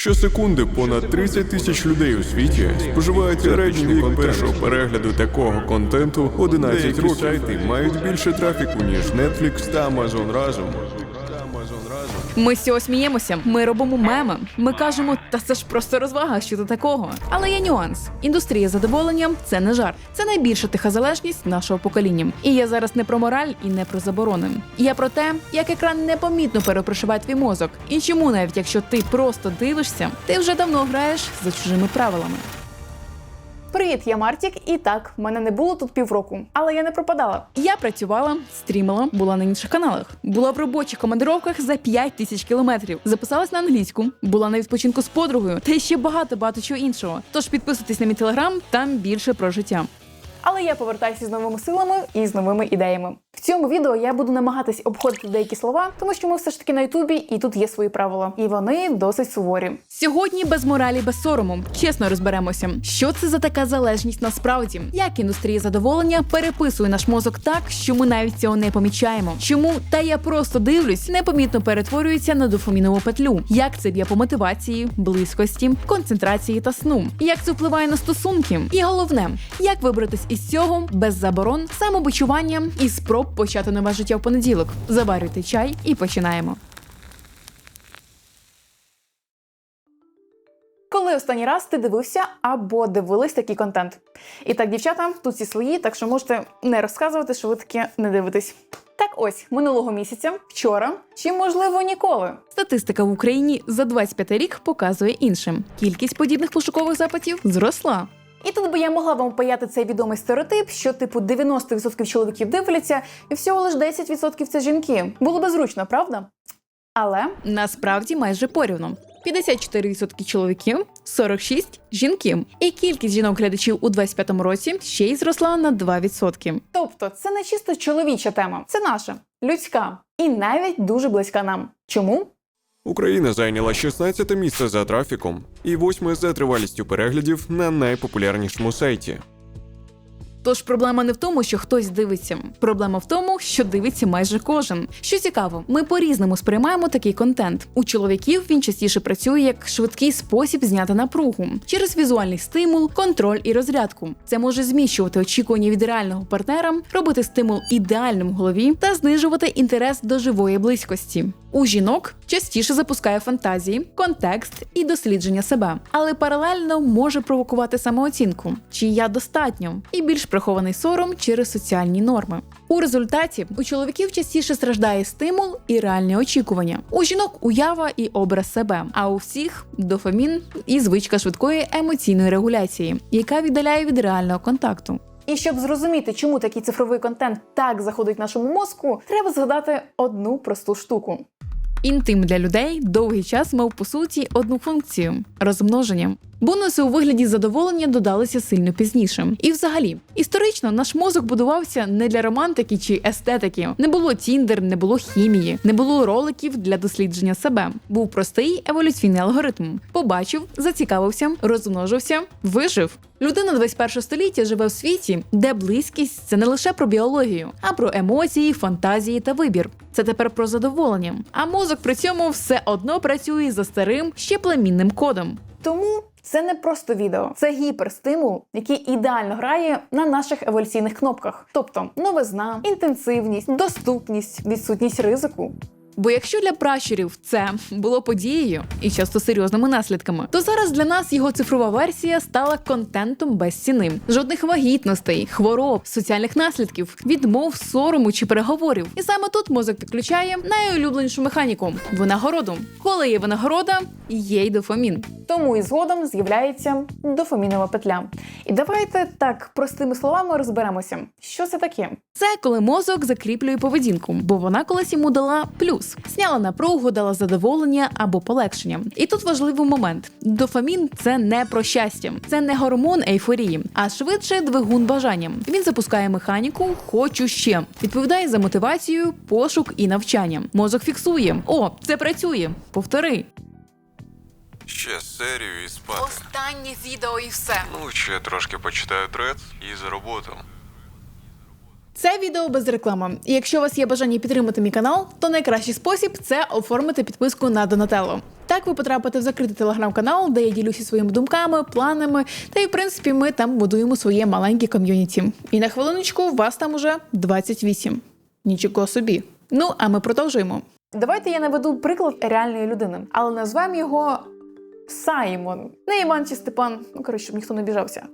Щосекунди понад 30 тисяч людей у світі споживають середній вік першого перегляду такого контенту 11 років. сайти мають більше трафіку, ніж Netflix та Amazon разом. Ми з цього сміємося. Ми робимо меми. Ми кажемо, та це ж просто розвага, що до такого. Але є нюанс. Індустрія задоволення це не жарт. Це найбільша тиха залежність нашого покоління. І я зараз не про мораль і не про заборони. Я про те, як екран непомітно перепрошиває твій мозок. І чому, навіть якщо ти просто дивишся, ти вже давно граєш за чужими правилами. Привіт, я Мартік, і так, мене не було тут півроку, але я не пропадала. Я працювала, стрімила, була на інших каналах, була в робочих командировках за 5 тисяч кілометрів. Записалась на англійську, була на відпочинку з подругою та ще багато багато чого іншого. Тож підписуйтесь на мій телеграм, там більше про життя. Але я повертаюся з новими силами і з новими ідеями. В цьому відео я буду намагатись обходити деякі слова, тому що ми все ж таки на Ютубі, і тут є свої правила, і вони досить суворі. Сьогодні без моралі, без сорому. Чесно розберемося, що це за така залежність насправді, як індустрія задоволення переписує наш мозок так, що ми навіть цього не помічаємо. Чому та я просто дивлюсь, непомітно перетворюється на дофамінову петлю. Як це б'є по мотивації, близькості, концентрації та сну? Як це впливає на стосунки? І головне, як вибратись із цього без заборон, самобичування і спроб почати нове життя в понеділок. Заварюйте чай і починаємо. Коли останній раз ти дивився або дивились такий контент? І так, дівчата, тут всі свої, так що можете не розказувати, що ви таке не дивитесь. Так ось минулого місяця, вчора, чи можливо ніколи. Статистика в Україні за 25 рік показує іншим. Кількість подібних пошукових запитів зросла. І тут би я могла вам паяти цей відомий стереотип, що типу 90% чоловіків дивляться, і всього лиш 10% це жінки. Було би зручно, правда? Але Насправді майже порівну. 54% чоловіків, 46% жінки. І кількість жінок-глядачів у 25-му році ще й зросла на 2%. тобто, це не чисто чоловіча тема, це наша, людська і навіть дуже близька нам. Чому? Україна зайняла 16 місце за трафіком і 8 за тривалістю переглядів на найпопулярнішому сайті. Тож проблема не в тому, що хтось дивиться. Проблема в тому, що дивиться майже кожен. Що цікаво, ми по-різному сприймаємо такий контент. У чоловіків він частіше працює як швидкий спосіб зняти напругу через візуальний стимул, контроль і розрядку. Це може зміщувати очікування від реального партнера, робити стимул ідеальним в голові та знижувати інтерес до живої близькості. У жінок частіше запускає фантазії, контекст і дослідження себе, але паралельно може провокувати самооцінку, чи я достатньо, і більш прихований сором через соціальні норми. У результаті у чоловіків частіше страждає стимул і реальні очікування. У жінок уява і образ себе, а у всіх дофамін і звичка швидкої емоційної регуляції, яка віддаляє від реального контакту. І щоб зрозуміти, чому такий цифровий контент так заходить нашому мозку, треба згадати одну просту штуку. Інтим для людей довгий час мав по суті одну функцію розмноження. Бонуси у вигляді задоволення додалися сильно пізніше. І взагалі, історично наш мозок будувався не для романтики чи естетики. Не було тіндер, не було хімії, не було роликів для дослідження себе. Був простий еволюційний алгоритм. Побачив, зацікавився, розмножився, вижив. Людина 21 століття живе в світі, де близькість це не лише про біологію, а про емоції, фантазії та вибір. Це тепер про задоволення. А мозок при цьому все одно працює за старим ще племінним кодом. Тому це не просто відео, це гіперстимул, який ідеально грає на наших еволюційних кнопках, тобто новизна, інтенсивність, доступність, відсутність ризику. Бо якщо для пращурів це було подією і часто серйозними наслідками, то зараз для нас його цифрова версія стала контентом без ціни. Жодних вагітностей, хвороб, соціальних наслідків, відмов, сорому чи переговорів. І саме тут мозок підключає найулюбленішу механіку винагороду. Коли є винагорода, є й дофамін. Тому і згодом з'являється дофамінова петля. І давайте так простими словами розберемося, що це таке. Це коли мозок закріплює поведінку, бо вона колись йому дала плюс, сняла напругу, дала задоволення або полегшення. І тут важливий момент: дофамін це не про щастя, це не гормон ейфорії, а швидше двигун бажання. Він запускає механіку хочу ще, відповідає за мотивацію, пошук і навчання. Мозок фіксує: о, це працює. Повтори. Ще серію і спати. Останнє відео і все. Ну, ще трошки почитаю трец і за роботу. Це відео без реклами. І якщо у вас є бажання підтримати мій канал, то найкращий спосіб це оформити підписку на Донателло. Так ви потрапите в закритий телеграм-канал, де я ділюся своїми думками, планами, та й в принципі ми там будуємо своє маленьке ком'юніті. І на хвилиночку вас там уже 28. Нічого собі. Ну а ми продовжуємо. Давайте я наведу приклад реальної людини, але назвемо його Саймон. Не Іван чи Степан, ну коротше, щоб ніхто не біжався.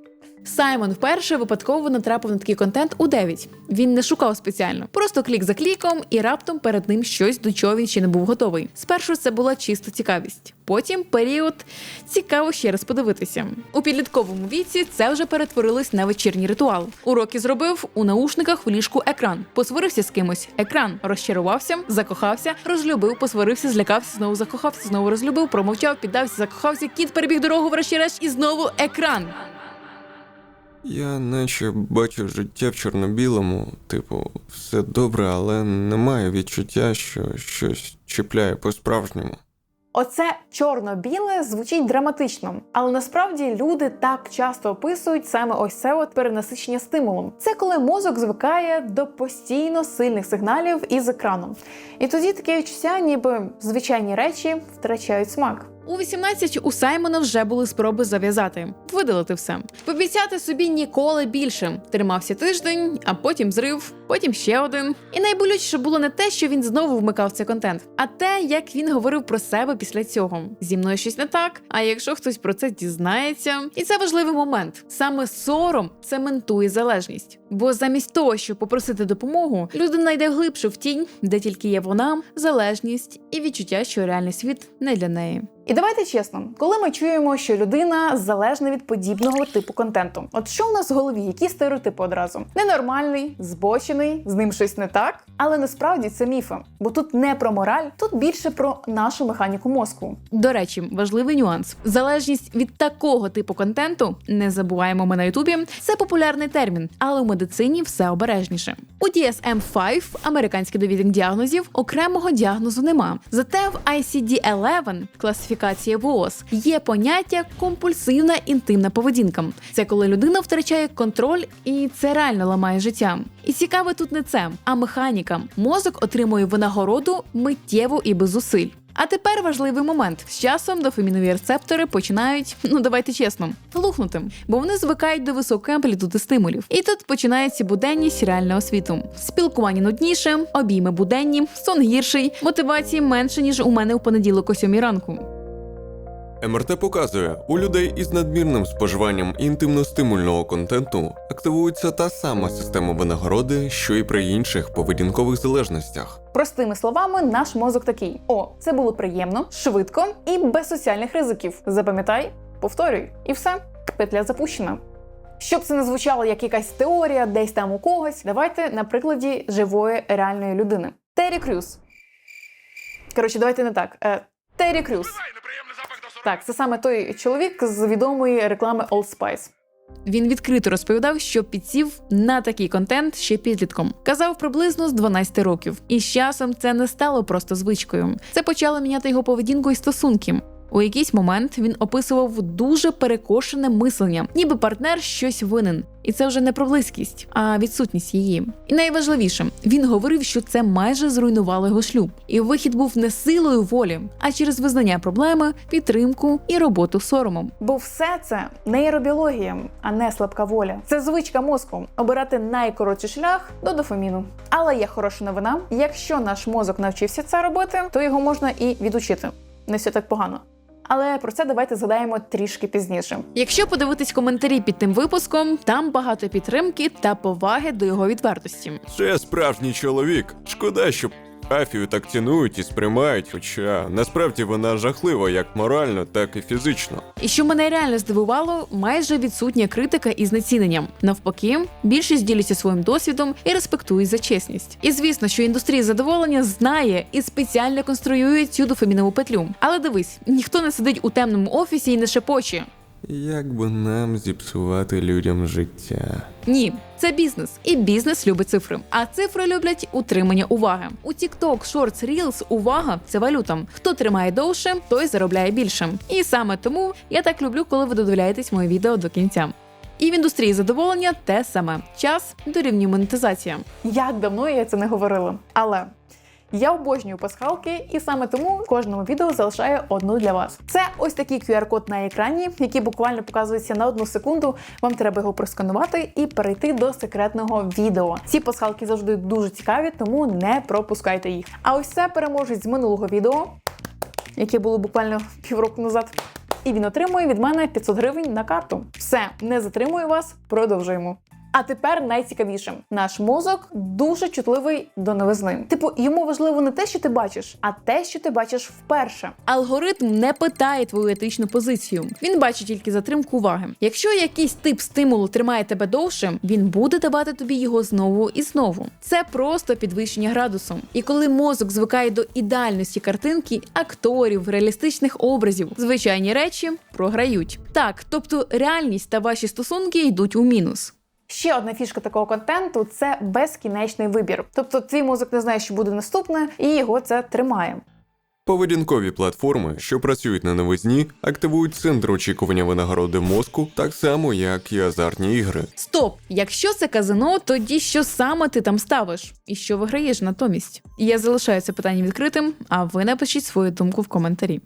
Саймон вперше випадково натрапив на такий контент у 9. Він не шукав спеціально, просто клік за кліком, і раптом перед ним щось, до чого він ще не був готовий. Спершу це була чисто цікавість. Потім період цікаво ще раз подивитися. У підлітковому віці це вже перетворилось на вечірній ритуал. Уроки зробив у наушниках в ліжку екран. Посварився з кимось. Екран розчарувався, закохався, розлюбив, посварився, злякався, знову закохався, знову розлюбив, промовчав, піддався, закохався. Кіт перебіг дорогу, врешті-решт, і знову екран. Я наче бачу життя в чорно-білому, типу, все добре, але немає відчуття, що щось чіпляє по-справжньому. Оце чорно-біле звучить драматично, але насправді люди так часто описують саме ось це от перенасичення стимулом. Це коли мозок звикає до постійно сильних сигналів із екраном. І тоді таке відчуття, ніби звичайні речі втрачають смак. У 18 у Саймона вже були спроби зав'язати, видалити все, пообіцяти собі ніколи більше. Тримався тиждень, а потім зрив, потім ще один. І найболючіше було не те, що він знову вмикав цей контент, а те, як він говорив про себе після цього. Зі мною щось не так. А якщо хтось про це дізнається, і це важливий момент. Саме сором цементує залежність. Бо замість того, щоб попросити допомогу, людина йде глибше в тінь, де тільки є вона, залежність і відчуття, що реальний світ не для неї. І давайте чесно, коли ми чуємо, що людина залежна від подібного типу контенту, от що в нас в голові, які стереотипи одразу? Ненормальний, збочений, з ним щось не так. Але насправді це міфи, бо тут не про мораль, тут більше про нашу механіку мозку. До речі, важливий нюанс: залежність від такого типу контенту, не забуваємо ми на Ютубі. Це популярний термін, але у медицині все обережніше. У DSM-5, американський довідник діагнозів, окремого діагнозу нема. Зате в ICD-11, класифікація ВООЗ, є поняття компульсивна інтимна поведінка. Це коли людина втрачає контроль, і це реально ламає життя. І цікаве тут не це, а механіка. Мозок отримує винагороду миттєво і без зусиль. А тепер важливий момент. З часом дофамінові рецептори починають, ну давайте чесно, глухнути, бо вони звикають до високої амплітуди стимулів. І тут починається буденність реального світу. Спілкування нудніше, обійми буденні, сон гірший, мотивації менше ніж у мене у понеділок о сьомій ранку. МРТ показує, у людей із надмірним споживанням інтимно-стимульного контенту активується та сама система винагороди, що і при інших поведінкових залежностях. Простими словами, наш мозок такий: о, це було приємно, швидко і без соціальних ризиків. Запам'ятай, повторюй, і все, петля запущена. Щоб це не звучало як якась теорія, десь там у когось, давайте на прикладі живої реальної людини. Террі Крюс. Коротше, давайте не так. Е, Террі Крюс. Так, це саме той чоловік з відомої реклами Old Spice. Він відкрито розповідав, що підсів на такий контент ще підлітком. Казав приблизно з 12 років. І з часом це не стало просто звичкою. Це почало міняти його поведінку і стосунки. У якийсь момент він описував дуже перекошене мислення, ніби партнер щось винен. І це вже не про близькість, а відсутність її. І найважливіше, він говорив, що це майже зруйнувало його шлюб. І вихід був не силою волі, а через визнання проблеми, підтримку і роботу соромом. Бо все це нейробіологія, а не слабка воля. Це звичка мозку обирати найкоротший шлях до дофаміну. Але є хороша новина: якщо наш мозок навчився це робити, то його можна і відучити. Не все так погано. Але про це давайте згадаємо трішки пізніше. Якщо подивитись коментарі під тим випуском, там багато підтримки та поваги до його відвертості. Це справжній чоловік. Шкода, що Афію так цінують і сприймають, хоча насправді вона жахлива як морально, так і фізично. І що мене реально здивувало, майже відсутня критика і знеціненням. Навпаки, більшість діляться своїм досвідом і респектують за чесність. І звісно, що індустрія задоволення знає і спеціально конструює цю дофамінову петлю. Але дивись, ніхто не сидить у темному офісі і не шепоче. Як би нам зіпсувати людям життя? Ні, це бізнес, і бізнес любить цифри. А цифри люблять утримання уваги. У TikTok, Shorts, Reels увага це валюта. Хто тримає довше, той заробляє більше. І саме тому я так люблю, коли ви додивляєтесь моє відео до кінця. І в індустрії задоволення те саме: час дорівнює монетизація. Як давно я це не говорила. Але Я обожнюю пасхалки, і саме тому в кожному відео залишаю одну для вас. Це ось такий QR-код на екрані, який буквально показується на одну секунду. Вам треба його просканувати і перейти до секретного відео. Ці пасхалки завжди дуже цікаві, тому не пропускайте їх. А ось це переможець з минулого відео, яке було буквально півроку назад. І він отримує від мене 500 гривень на карту. Все, не затримую вас, продовжуємо. А тепер найцікавіше: наш мозок дуже чутливий до новизни. Типу, йому важливо не те, що ти бачиш, а те, що ти бачиш вперше. Алгоритм не питає твою етичну позицію. Він бачить тільки затримку уваги. Якщо якийсь тип стимулу тримає тебе довше, він буде давати тобі його знову і знову. Це просто підвищення градусу. І коли мозок звикає до ідеальності картинки, акторів, реалістичних образів, звичайні речі програють. Так, тобто реальність та ваші стосунки йдуть у мінус. Ще одна фішка такого контенту це безкінечний вибір. Тобто твій мозок не знає, що буде наступне, і його це тримає. Поведінкові платформи, що працюють на новизні, активують центр очікування винагороди мозку так само, як і азартні ігри. Стоп! Якщо це казино, тоді що саме ти там ставиш? І що виграєш натомість? Я залишаю це питання відкритим, а ви напишіть свою думку в коментарі.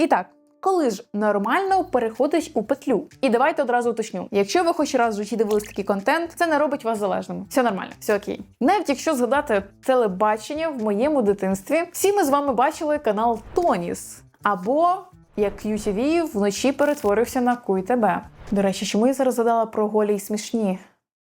І так. Коли ж нормально переходиш у петлю? І давайте одразу уточню: якщо ви хоч раз в житті дивились такий контент, це не робить вас залежним. Все нормально, все окей. Навіть якщо згадати телебачення в моєму дитинстві, всі ми з вами бачили канал Тоніс або як QTV вночі перетворився на Куй тебе. До речі, чому я зараз згадала про голі й смішні?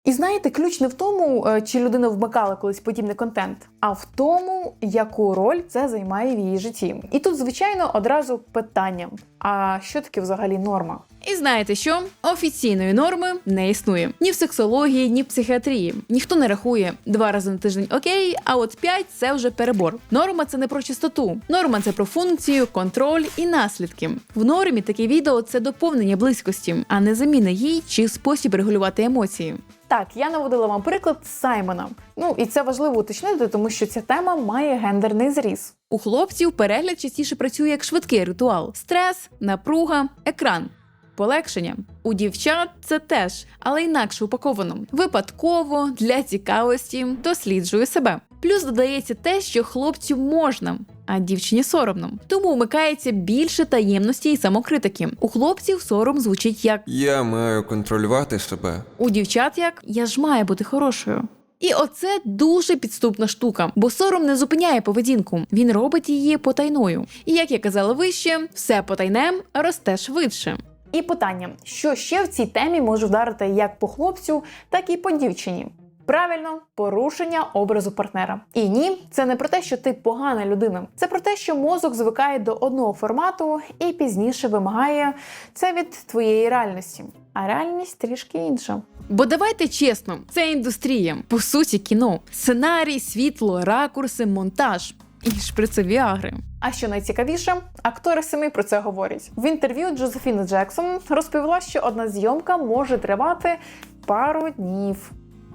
І знаєте, ключ не в тому, е, чи людина вмикала колись подібний контент, а в тому, яку роль це займає в її житті. І тут, звичайно, одразу питання: а що таке взагалі норма? І знаєте що? Офіційної норми не існує ні в сексології, ні в психіатрії. Ніхто не рахує два рази на тиждень окей, а от п'ять це вже перебор. Норма це не про чистоту. Норма це про функцію, контроль і наслідки. В нормі таке відео це доповнення близькості, а не заміна їй чи спосіб регулювати емоції. Так, я наводила вам приклад Саймона. Ну і це важливо уточнити, тому що ця тема має гендерний зріз. У хлопців перегляд частіше працює як швидкий ритуал: стрес, напруга, екран. Полегшення у дівчат це теж, але інакше упаковано. Випадково для цікавості досліджую себе. Плюс додається те, що хлопцю можна, а дівчині соромно. Тому вмикається більше таємності і самокритики. У хлопців сором звучить як Я маю контролювати себе. у дівчат як я ж маю бути хорошою. І оце дуже підступна штука, бо сором не зупиняє поведінку, він робить її потайною. І як я казала вище, все потайне росте швидше. І питання: що ще в цій темі може вдарити як по хлопцю, так і по дівчині? Правильно, порушення образу партнера. І ні, це не про те, що ти погана людина. Це про те, що мозок звикає до одного формату і пізніше вимагає це від твоєї реальності. А реальність трішки інша. Бо давайте чесно, це індустрія, по суті, кіно, сценарій, світло, ракурси, монтаж і шприци Віагри. А що найцікавіше, актори самі про це говорять. В інтерв'ю Джозефіни Джексон розповіла, що одна зйомка може тривати пару днів.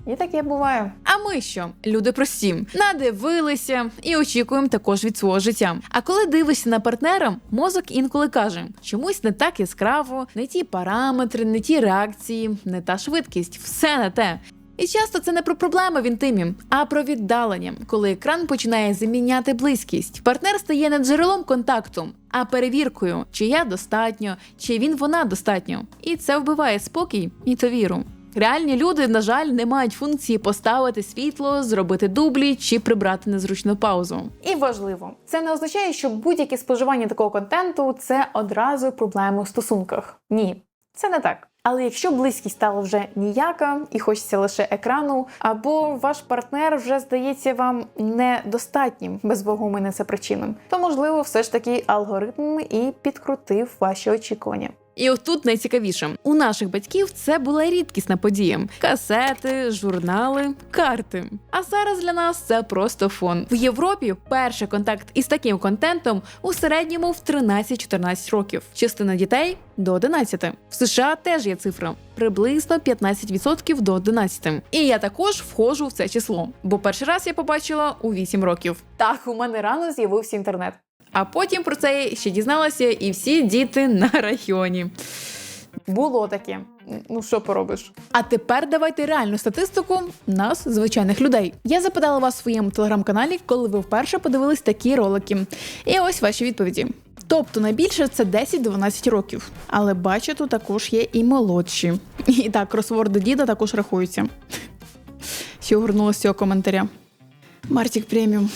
І таке буває. А ми що? Люди прості, надивилися і очікуємо також від свого життя. А коли дивишся на партнера, мозок інколи каже, чомусь не так яскраво, не ті параметри, не ті реакції, не та швидкість, все не те. І часто це не про проблеми в інтимі, а про віддалення, коли екран починає заміняти близькість. Партнер стає не джерелом контакту, а перевіркою, чи я достатньо, чи він вона достатньо. І це вбиває спокій і довіру. Реальні люди, на жаль, не мають функції поставити світло, зробити дублі чи прибрати незручну паузу. І важливо, це не означає, що будь-яке споживання такого контенту це одразу проблеми у стосунках. Ні, це не так. Але якщо близькість стала вже ніяка і хочеться лише екрану, або ваш партнер вже здається вам недостатнім без вагомої на це причини, то можливо все ж таки алгоритм і підкрутив ваші очікування. І отут найцікавіше: у наших батьків це була рідкісна подія: касети, журнали, карти. А зараз для нас це просто фон. В Європі перший контакт із таким контентом у середньому в 13-14 років. Частина дітей до 11. В США теж є цифра приблизно 15% до 11. І я також входжу в це число, бо перший раз я побачила у 8 років. Так, у мене рано з'явився інтернет. А потім про це ще дізналася і всі діти на районі. Було таке. Ну що поробиш? А тепер давайте реальну статистику нас, звичайних людей. Я запитала вас в своєму телеграм-каналі, коли ви вперше подивились такі ролики. І ось ваші відповіді. Тобто найбільше це 10-12 років. Але бачу, тут також є і молодші. І так, кросворди діда також рахуються. Ще огорнула з цього коментаря. Мартік преміум.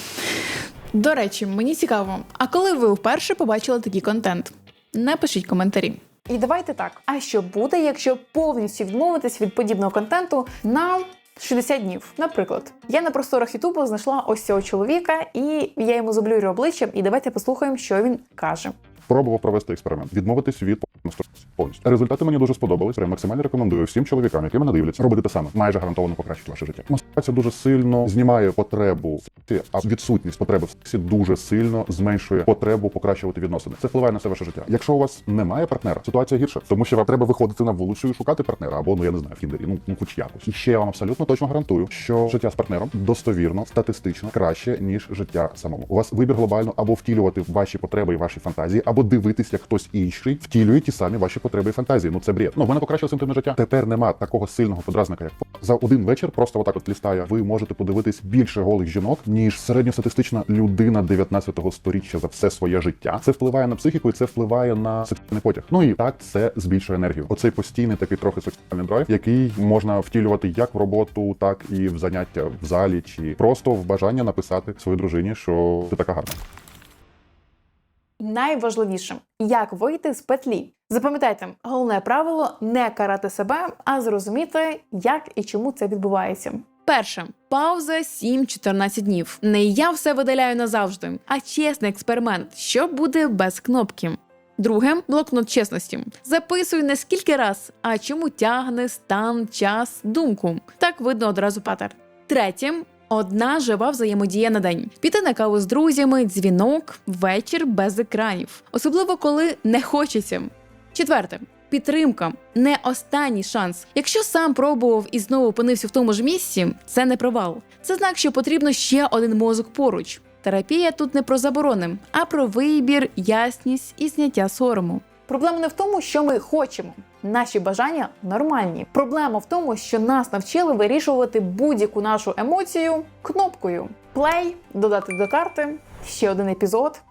До речі, мені цікаво, а коли ви вперше побачили такий контент? Напишіть коментарі. І давайте так. А що буде, якщо повністю відмовитись від подібного контенту на 60 днів? Наприклад, я на просторах Ютубу знайшла ось цього чоловіка, і я йому заблюрю обличчям, і давайте послухаємо, що він каже. Пробував провести експеримент, відмовитись від повністю. Результати мені дуже сподобались. Прям максимально рекомендую всім чоловікам, які мене дивляться, робити те саме. Майже гарантовано покращить ваше життя. Мастурбація дуже сильно знімає потребу а відсутність потреби в сексі дуже сильно зменшує потребу покращувати відносини. Це впливає на все ваше життя. Якщо у вас немає партнера, ситуація гірша, тому що вам треба виходити на вулицю і шукати партнера, або ну я не знаю, в Тіндері, ну, ну хоч якось. І ще я вам абсолютно точно гарантую, що життя з партнером достовірно, статистично краще ніж життя самому. У вас вибір глобально або втілювати ваші потреби і ваші фантазії, або дивитись, як хтось інший втілює ті самі ваші потреби і фантазії. Ну це бред. Ну в мене покращилося інтимне життя. Тепер нема такого сильного подразника, як за один вечір. Просто отак от лістає. Ви можете подивитись більше голих жінок, ніж середньостатистична людина 19-го сторіччя за все своє життя. Це впливає на психіку, і це впливає на сексуальний потяг. Ну і так це збільшує енергію. Оцей постійний такий трохи сексуальний драйв, який можна втілювати як в роботу, так і в заняття в залі, чи просто в бажання написати своїй дружині, що ти така гарна. Найважливіше, як вийти з петлі. Запам'ятайте, головне правило не карати себе, а зрозуміти, як і чому це відбувається. Перше пауза 7-14 днів. Не я все видаляю назавжди, а чесний експеримент, що буде без кнопки. Друге блокнот чесності. Записуй не скільки раз, а чому тягне стан, час, думку. Так видно одразу паттерн. Третє. Одна жива взаємодія на день. Піти на каву з друзями, дзвінок, вечір без екранів, особливо коли не хочеться. Четверте. Підтримка не останній шанс. Якщо сам пробував і знову опинився в тому ж місці, це не провал. Це знак, що потрібно ще один мозок поруч. Терапія тут не про заборони, а про вибір, ясність і зняття сорому. Проблема не в тому, що ми хочемо. Наші бажання нормальні. Проблема в тому, що нас навчили вирішувати будь-яку нашу емоцію кнопкою. Плей, додати до карти, ще один епізод.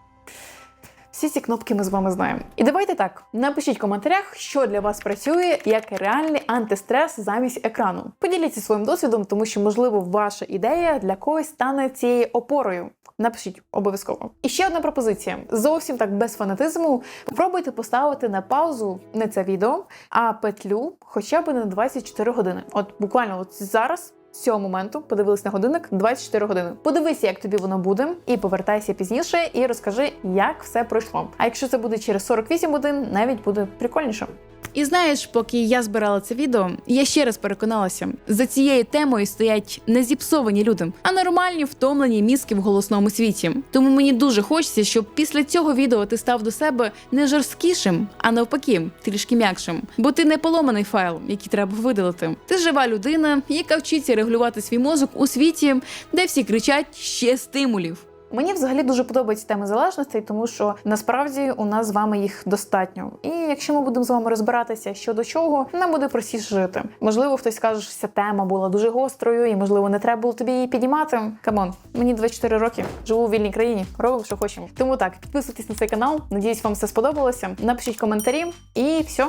Всі ці кнопки ми з вами знаємо. І давайте так: напишіть в коментарях, що для вас працює як реальний антистрес замість екрану. Поділіться своїм досвідом, тому що, можливо, ваша ідея для когось стане цією опорою. Напишіть обов'язково. І ще одна пропозиція: зовсім так без фанатизму. Попробуйте поставити на паузу не це відео, а петлю хоча б на 24 години. От буквально от зараз. Цього моменту подивились на годинник 24 години. Подивися, як тобі воно буде, і повертайся пізніше і розкажи, як все пройшло. А якщо це буде через 48 годин, навіть буде прикольніше. І знаєш, поки я збирала це відео, я ще раз переконалася: за цією темою стоять не зіпсовані люди, а нормальні втомлені мізки в голосному світі. Тому мені дуже хочеться, щоб після цього відео ти став до себе не жорсткішим, а навпаки, трішки м'якшим. Бо ти не поломаний файл, який треба видалити. Ти жива людина, яка вчиться регулювати свій мозок у світі, де всі кричать ще стимулів. Мені взагалі дуже подобається тема залежностей, тому що насправді у нас з вами їх достатньо. І якщо ми будемо з вами розбиратися щодо чого, нам буде простіше жити. Можливо, хтось скаже, що ця тема була дуже гострою, і можливо не треба було тобі її підіймати. Камон, мені 24 роки, живу у вільній країні, робимо, що хочемо. Тому так, підписуйтесь на цей канал. Надіюсь, вам все сподобалося. Напишіть коментарі і все.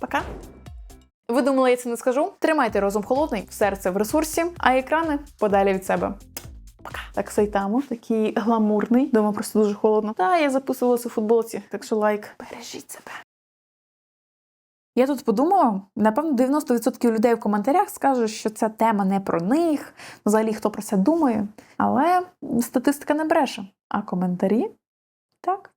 Пока. Ви думали, я це не скажу? Тримайте розум холодний, серце в ресурсі, а екрани подалі від себе. Пока. Так, Сайтамо, такий гламурний. Дома просто дуже холодно. Та я записувалася у футболці, так що лайк. Бережіть себе. Я тут подумала, напевно, 90% людей в коментарях скажуть, що ця тема не про них, взагалі хто про це думає. Але статистика не бреше. А коментарі так.